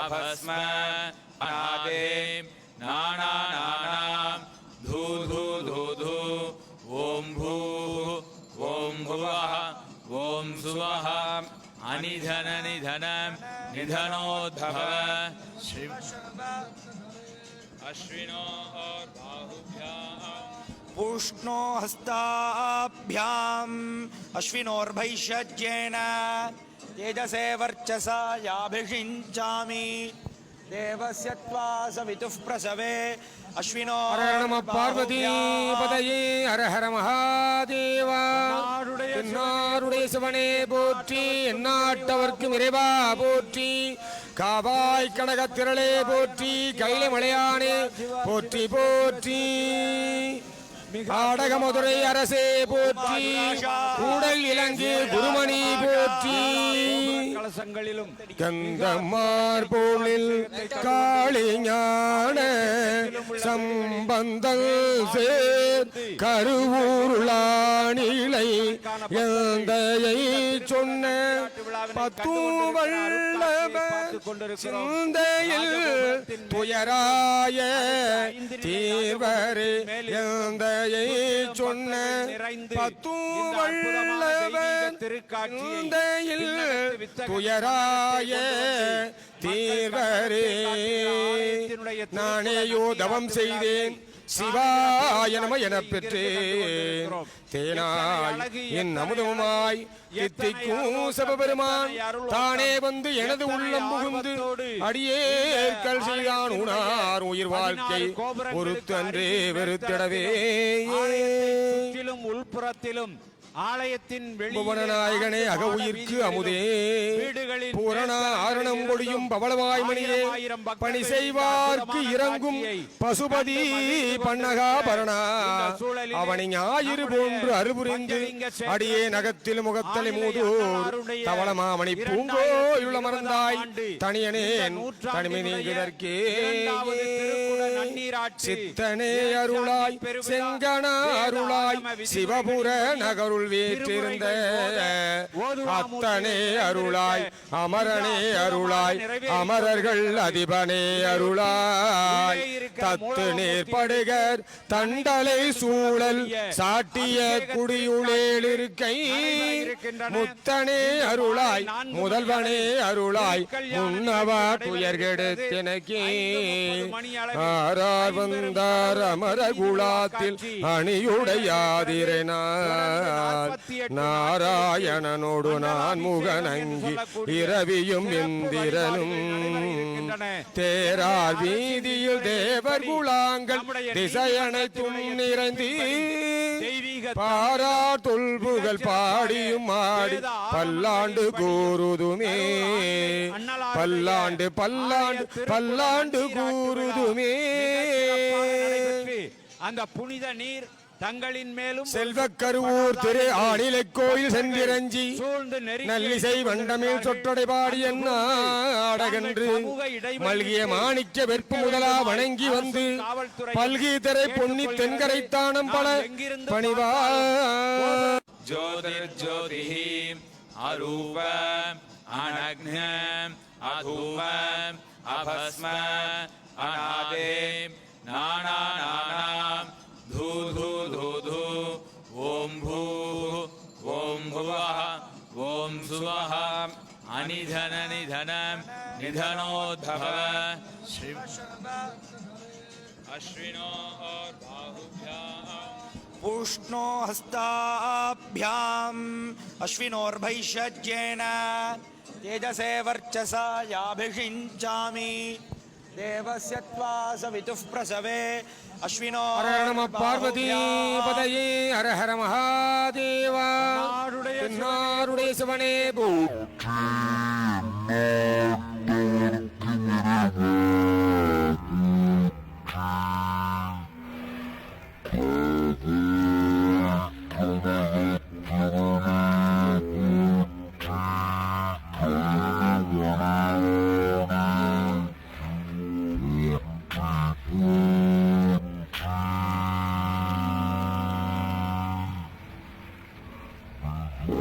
अभस्म अनादे नानानानां धू धू धू धू ॐ भूः ॐ भुवः ॐ सुवः अनिधन निधनं निधनोद्भव श्री अश्विनोर्बाहुभ्याम् पूष्णो हस्ताभ्याम् अश्विनोर्भैषज्येन तेजसे वर्चसा याभिषिञ्चामि देवस्य त्वा सवितुः प्रसवे अश्विनो ஹர நம பார்வதி பதையே ஹர ஹர மகாதேவா என்னாருடைய சிவனே போற்றி எந்நாட்டவர்க்கும் இறைவா போற்றி காவாய் கடகத் திரளே போற்றி கைலை மலையானே போற்றி போற்றி ஆடக மதுரை அரசே போற்றி கூடல் இலங்கு குருமணி போற்றி கலசங்களிலும் கங்கம்மார் போலில் காளி ஞான சம்பந்தல் சேர் கருவூருளானிலை எந்தையை சொன்ன பத்தும் வல்லவர் சிந்தையில் துயராய தீர்வரே எந்தையை சொன்ன பத்தும் சிந்தையில் துயராய தீர்வரே நானேயோ தவம் செய்தேன். சிவாய நம எனப் பெற்றேன். தேனாய் என் அமுதமாய் எத்திக்கும் சிவபெருமான் தானே வந்து எனது உள்ளம் புகுந்து அடியேற்கள் செய்தான் உணார் உயிர் வாழ்க்கை வெறுத்திடவே. சுற்றிலும் உள்புறத்திலும் ஆலயத்தின் புவனநாயகனே அக உயிர்க்கு அமுதே. பூரண ஆரணம் கொடியும் பவளவாய் மணியே. பணி செய்வார்க்கு இறங்கும் பசுபதி பன்னகா பரணா. அவனை ஞாயிறு போன்று அருபுரிந்து அடியே நகத்தில் முகத்தலை மூதூர் தவளமாமணி பூங்கோ உள்ள மறந்தாய். தனியனேன் தனிமை நீங்குதற்கே. சித்தனே அருளாய். செங்கன அருளாய். சிவபுர நகருள் வீற்றிருந்த அத்தனே அருளாய் அமரனே அருளாய் அமரர்கள் அதிபனே அருளாய். தத்து நேர்படுகர் தண்டலை சூழல் சாட்டிய குடியுளேல் இருக்கை. முத்தனே அருளாய் முதல்வனே அருளாய். முன்னவா துயர்கெடுத்தினக்கே ஆரார் வந்தார் அமர குலாத்தில் அணியுடையாதிரனார் நாராயணனோடு நான் முகநங்கி இரவியும் இந்திரனும் தேரார் வீதியில் தேவர் குலாங்கள் திசையனைத்தும் நிறைந்து பாரா தொல்புகள் பாடியும் ஆடி பல்லாண்டு கூறுதுமே. பல்லாண்டு பல்லாண்டு பல்லாண்டு கூறுதுமே. அந்த புனித நீர் தங்களின் மேலும் செல்வ கருவூர் திரு ஆளிலை கோயில் சென்றிரஞ்சி சூழ்ந்து நல்லிசை வண்டமில் சொற்றொடை பாடி என்ன ஆடகன்று மல்கிய மாணிக்க வெற்பு முதலா வணங்கி வந்து பல்கி திரை பொன்னி தென்கரை தானம் பல பணிவா ஜோதிர் ஜோதி அரூப அனக்ன அதூப அபஸ்ம अनिधन निधनं निधनोद्भव श्री अश्विनोर्बाहुभ्याम् पूष्णो हस्ताभ्याम् अश्विनोर्भैषज्येन तेजसे वर्चसा याभिषिञ्चामि سیت پرسو اش پارتی ہر ہر مہا دیوار Mm-hmm.